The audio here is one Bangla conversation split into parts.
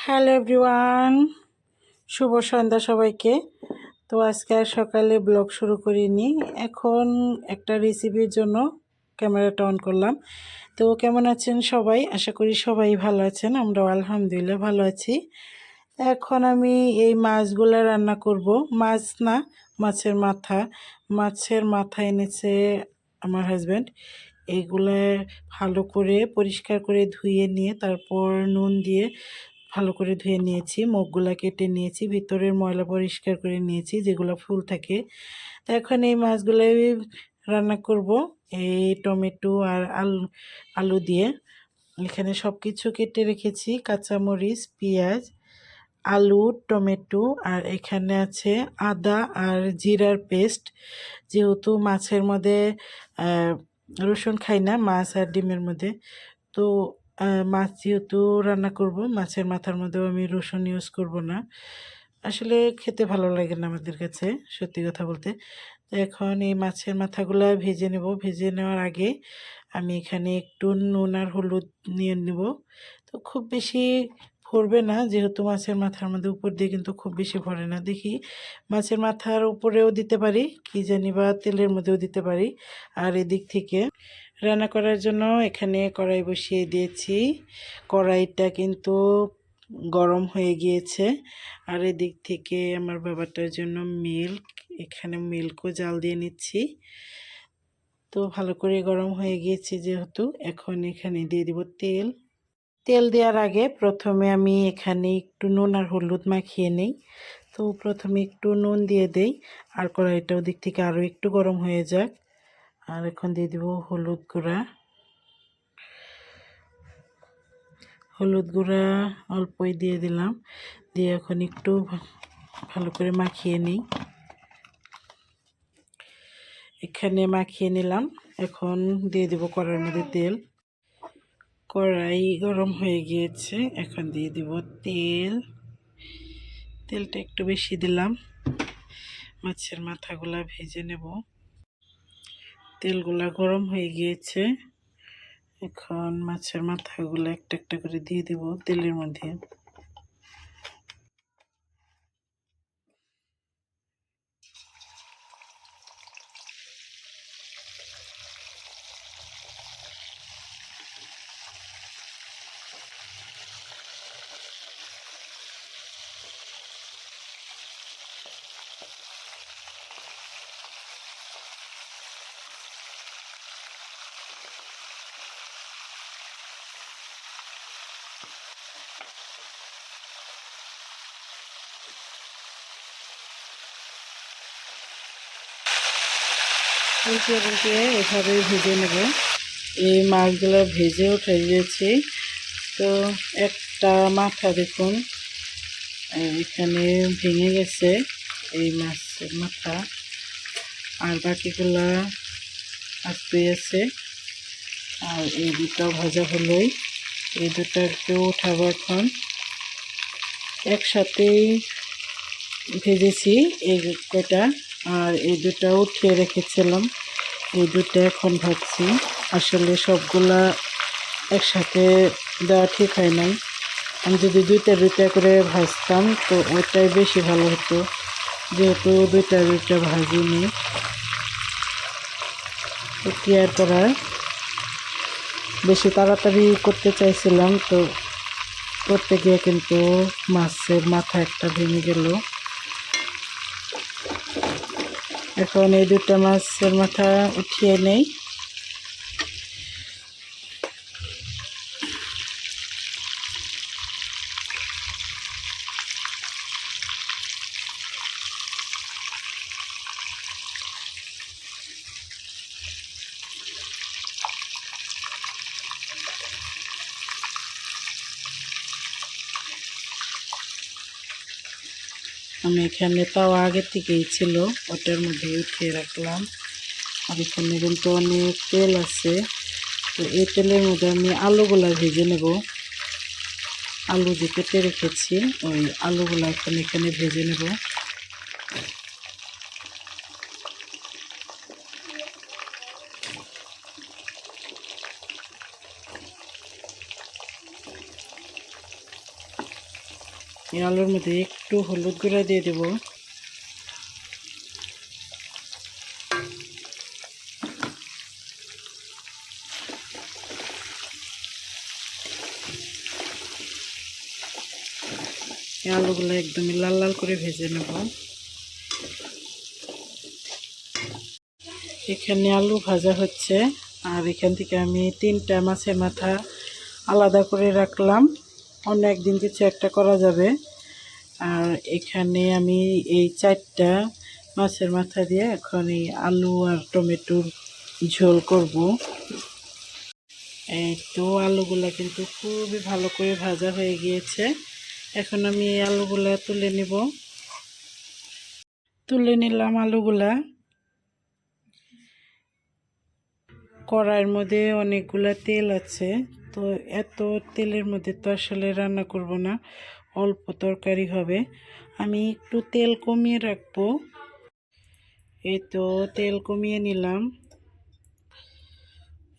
হ্যালো এভরিওয়ান, শুভ সন্ধ্যা সবাইকে। তো আজকে আর সকালে ব্লগ শুরু করিনি, এখন একটা রেসিপির জন্য ক্যামেরাটা অন করলাম। তো কেমন আছেন সবাই? আশা করি সবাই ভালো আছেন, আমরাও আলহামদুলিল্লাহ ভালো আছি। এখন আমি এই মাছগুলো রান্না করব। মাছ না, মাছের মাথা। মাছের মাথা এনেছে আমার হাজব্যান্ড এইগুলো ভালো করে পরিষ্কার করে ধুয়ে নিয়ে তারপর নুন দিয়ে ভালো করে ধুয়ে নিয়েছি, মুখগুলা কেটে নিয়েছি, ভিতরের ময়লা পরিষ্কার করে নিয়েছি, যেগুলো ফুল থাকে। তো এখন এই মাছগুলো রান্না করব, এই টমেটো আর আলু আলু দিয়ে। এখানে সব কিছু কেটে রেখেছি, কাঁচামরিচ, পেঁয়াজ, আলু, টমেটো, আর এখানে আছে আদা আর জিরার পেস্ট। যেহেতু মাছের মধ্যে রসুন খাই না, মাছ আর ডিমের মধ্যে, তো মাছ যেহেতু রান্না করব, মাছের মাথার মধ্যেও আমি রসুন ইউজ করব না। আসলে খেতে ভালো লাগে না আমাদের কাছে, সত্যি কথা বলতে। তো এখন এই মাছের মাথাগুলো ভেজে নেব। ভেজে নেওয়ার আগে আমি এখানে একটু নুন আর হলুদ নিয়ে নেব। তো খুব বেশি ভরবে না, যেহেতু মাছের মাথার মধ্যে উপর দিয়ে কিন্তু খুব বেশি ভরে না। দেখি মাছের মাথার উপরেও দিতে পারি, কি জানি বা তেলের মধ্যেও দিতে পারি। আর এদিক থেকে রান্না করার জন্য এখানে কড়াই বসিয়ে দিয়েছি। কড়াইটা কিন্তু গরম হয়ে গিয়েছে। আর এদিক থেকে আমার বাবাটার জন্য মিল্ক, এখানে মিল্কও জাল দিয়ে নিচ্ছি। তো ভালো করে গরম হয়ে গিয়েছে যেহেতু, এখন এখানে দিয়ে দিব তেল। তেল দেওয়ার আগে প্রথমে আমি এখানে একটু নুন আর হলুদ মাখিয়ে নেই। তো প্রথমে একটু নুন দিয়ে দেই, আর কড়াইটা ওদিক থেকে আরও একটু গরম হয়ে যাক। আর এখন দিয়ে দিব হলুদ গুঁড়া। হলুদ গুঁড়া অল্পই দিয়ে দিলাম। দিয়ে এখন একটু ভালো করে মাখিয়ে নিই। এখানে মাখিয়ে নিলাম। এখন দিয়ে দিব কড়াইয়ের মধ্যে তেল। কড়াই গরম হয়ে গিয়েছে। এখন দিয়ে দিব তেল। তেলটা একটু বেশি দিলাম। মাছের মাথাগুলা ভেজে নেব। তেলগুলা গরম হয়ে গিয়েছে। এখন মাছের মাথাগুলো একটা একটা করে দিয়ে দেব তেলের মধ্যে। উল্টিয়ে উল্টিয়ে এভাবে ভেজে নেব। এই মাছগুলো ভেজে উঠে গিয়েছি তো একটা মাথা দেখুন। এখানে ভেঙে গেছে এই মাছের মাথা। আর বাকিগুলা আসতে আছে। আর এই দুটো ভাজা হলোই। এই দুটো একটু উঠাবো এখন। একসাথেই ভেজেছি এই কটা আর এই দুটা উঠিয়ে রেখেছিলাম। এই দুটো এখন ভাবছি আসলে সবগুলা একসাথে দেওয়া ঠিক হয় নাই। আমি যদি দুইটা দুইটা করে ভাজতাম, তো ওইটাই বেশি ভালো হতো। যেহেতু দুইটা দুইটা ভাজিনি। তো কি আর করার? বেশি তাড়াতাড়ি করতে চাইছিলাম, তো করতে গিয়ে কিন্তু মাছের মাথা একটা ভেঙে গেল। এখন এই দুটা মাছের মাথা উঠিয়ে নেই। আমি এখানে তাও আগে থেকেই ছিল, ওটার মধ্যে উঠিয়ে রাখলাম। আর এখানে কিন্তু অনেক তেল আছে। তো এই তেলের মধ্যে আমি আলুগুলা ভেজে নেব। আলু যে কেটে রেখেছি, ওই আলুগুলা এখন এখানে ভেজে নেব। আলুর মধ্যে একটু হলুদ গুঁড়া দিয়ে দেব। আলুগুলো একদমই লাল লাল করে ভেজে নেব। এখানে আলু ভাজা হচ্ছে, আর এখান থেকে আমি তিনটা মাছের মাথা আলাদা করে রাখলাম। অন্য একদিন কিছু একটা করা যাবে। আর এখানে আমি এই চারটা মাছের মাথা দিয়ে এখন এই আলু আর টমেটোর ঝোল করব। এই তো আলুগুলা কিন্তু খুবই ভালো করে ভাজা হয়ে গিয়েছে। এখন আমি এই আলুগুলা তুলে নিব। তুলে নিলাম আলুগুলা। কড়াইয়ের মধ্যে অনেকগুলা তেল আছে। তো এত তেলের মধ্যে তো আসলে রান্না করব না। অল্প তরকারি হবে। আমি একটু তেল কমিয়ে রাখব। এই তো তেল কমিয়ে নিলাম।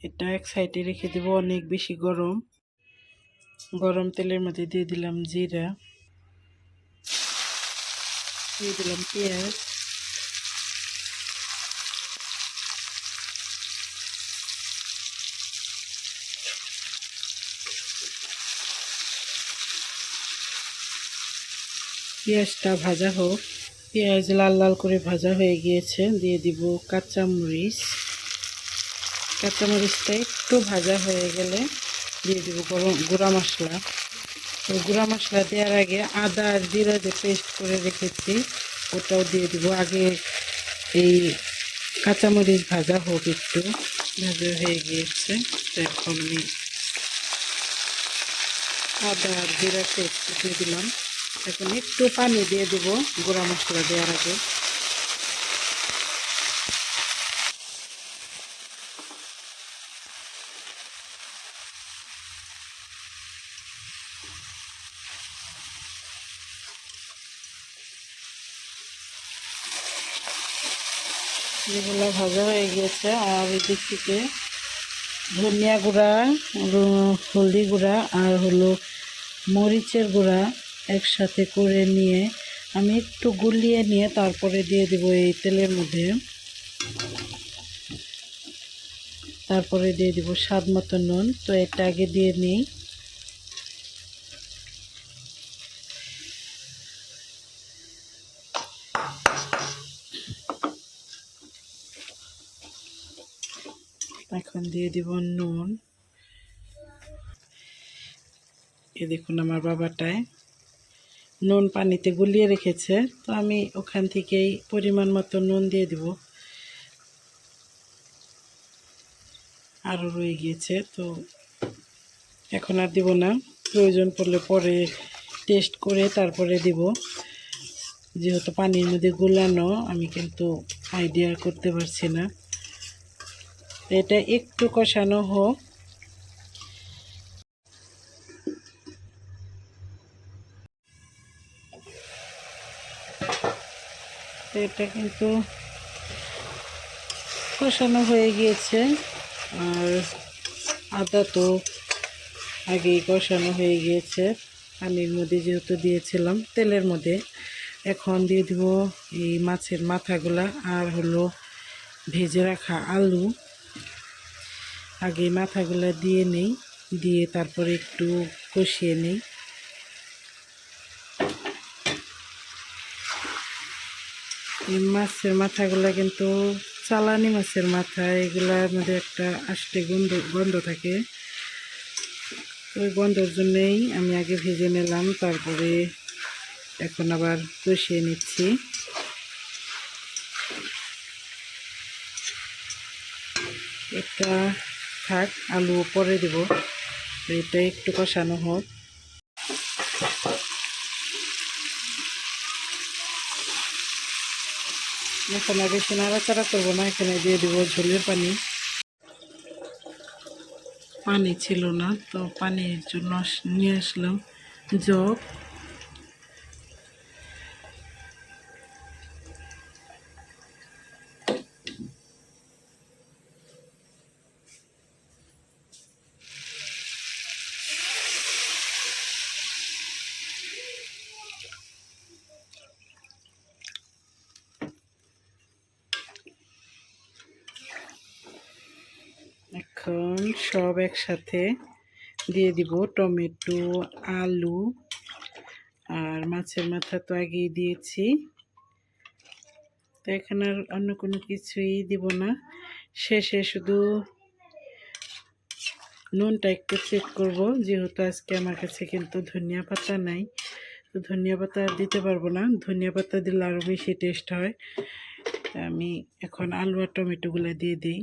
এটা এক সাইডে রেখে দেবো, অনেক বেশি গরম। গরম তেলের মধ্যে দিয়ে দিলাম জিরা। দিয়ে দিলাম পেঁয়াজ। পেঁয়াজটা ভাজা হোক। পেঁয়াজ লাল লাল করে ভাজা হয়ে গিয়েছে। দিয়ে দিব কাঁচামরিচ। কাঁচামরিচটা একটু ভাজা হয়ে গেলে দিয়ে দিব গরম গুঁড়া মশলা। তো গুঁড়া মশলা দেওয়ার আগে আদা আর জিরা যে পেস্ট করে রেখেছি, ওটাও দিয়ে দিব। আগে এই কাঁচামরিচ ভাজা হোক একটু, ভাজা হয়ে গিয়েছে। এখন আদা আর জিরা পেস্ট দিয়ে দিলাম। এখন একটু পানি দিয়ে দেব, গুঁড়া মশলা দেওয়ার আগে। যেগুলো ভাজা হয়ে গেছে, আর এদিক থেকে ধনিয়া গুঁড়া হলদি গুঁড়া, আর হলো মরিচের গুঁড়া। একসাথে করে নিয়ে আমি একটু গুলিয়ে নিয়ে তারপরে দিয়ে দিব এই তেলের মধ্যে। তারপরে দিয়ে দিব স্বাদ মতো নুন, তো এটা আগে দিয়ে নিই। এখন দিয়ে দিব নুন। এ দেখুন আমার বাবাটায়। নুন পানিতে গুলিয়ে রেখেছে, তো আমি ওখান থেকেই পরিমাণ মতো নুন দিয়ে দিব। আরও রয়ে গিয়েছে, তো এখন আর দিব না। প্রয়োজন পড়লে পরে টেস্ট করে তারপরে দিব। যেহেতু পানির মধ্যে গুলানো, আমি কিন্তু আইডিয়া করতে পারছি না। এটা একটু কষানো হোক। এটা কিন্তু কষানো হয়ে গিয়েছে। আর আদা তো আগেই কষানো হয়ে গিয়েছে। পানির মধ্যে যেহেতু দিয়েছিলাম, তেলের মধ্যে। এখন দিয়ে দিব এই মাছের মাথাগুলা আর হলো ভেজে রাখা আলু। আগে মাথাগুলো দিয়ে নেই, দিয়ে তারপরে একটু কষিয়ে নিই। মাছের মাথাগুলো কিন্তু চালানি মাছের মাথা, এগুলার মধ্যে একটা আষ্টে গন্ধ গন্ধ থাকে। ওই গন্ধর জন্যেই আমি আগে ভেজে নিলাম, তারপরে এখন আবার কষিয়ে নিচ্ছি। এটা থাক, আলু পরে দেব। এটা একটু কষানো হোক। এখানে বেশি নাড়াচাড়া করব না, এখানে দিয়ে দেবো ঝোলের পানি। পানি ছিল না, তো পানির জন্য নিয়ে আসলাম জগ। এখন সব একসাথে দিয়ে দিব টমেটো, আলু আর মাছের মাথা তো আগেই দিয়েছি। তো এখানে আর অন্য কোনো কিছুই দিব না। শেষে শুধু নুনটা একটু চেক করব, যেহেতু আজকে আমার কাছে কিন্তু ধনিয়া পাতা নাই। তো ধনিয়া পাতা দিতে পারব না। ধনিয়া পাতা দিলে আরও বেশি টেস্ট হয়। আমি এখন আলু আর টমেটোগুলো দিয়ে দিই।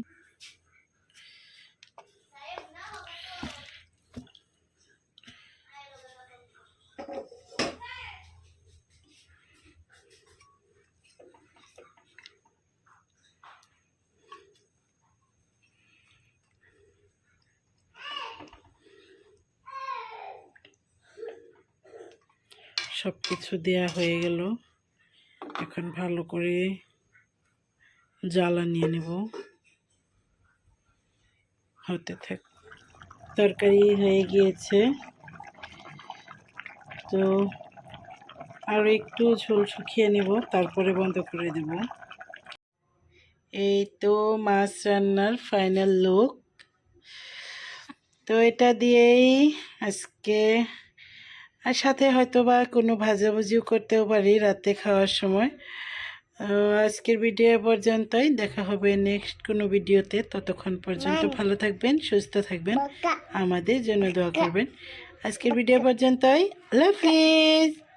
সব কিছু দেয়া হয়ে গেল। এখন ভালো করে জ্বালা নিয়ে নেব। হতে থাক। তরকারি হয়ে গিয়েছে। তো আর একটু ঝোল শুকিয়ে নেব, তারপরে বন্ধ করে দেব। এই তো মাছ রান্নার ফাইনাল লুক তো এটা দিয়েই আজকে আর সাথে হয়তো বা কোনো ভাজাভুজিও করতেও পারি রাতে খাওয়ার সময়। আজকের ভিডিও পর্যন্তই। দেখা হবে নেক্সট কোনো ভিডিওতে। ততক্ষণ পর্যন্ত ভালো থাকবেন সুস্থ থাকবেন। আমাদের জন্য দোয়া করবেন। আজকের ভিডিও পর্যন্তই। আল্লাহ হাফিজ।